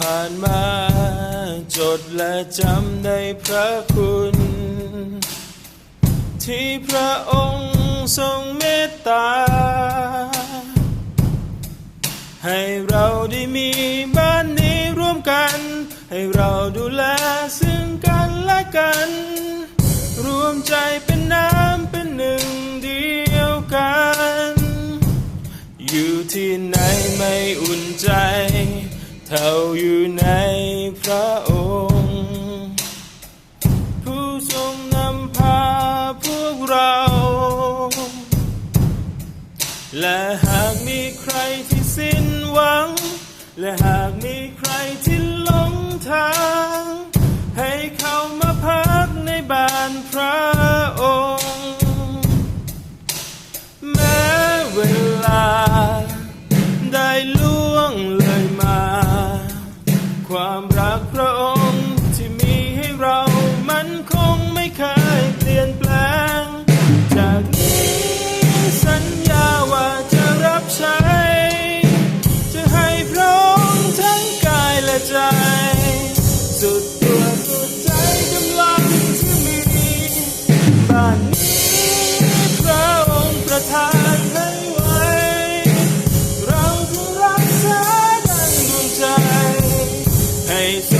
ผ่านมา จดและจำในพระคุณ ที่พระองค์ทรงเมตตา ให้เราได้มีบ้านนี้ร่วมกัน ให้เราดูแลซึ่งกันและกัน รวมใจเป็นน้ำเป็นหนึ่งเดียวกัน อยู่ที่ไหนไม่อุ่นใจ เท่าอยู่ในพระองค์ ผู้ทรงนำพาพวกเรา และหากมีใครที่สิ้นหวัง และหากมีใครที่หลงทาง ให้เขามาพักในบ้านพระ face.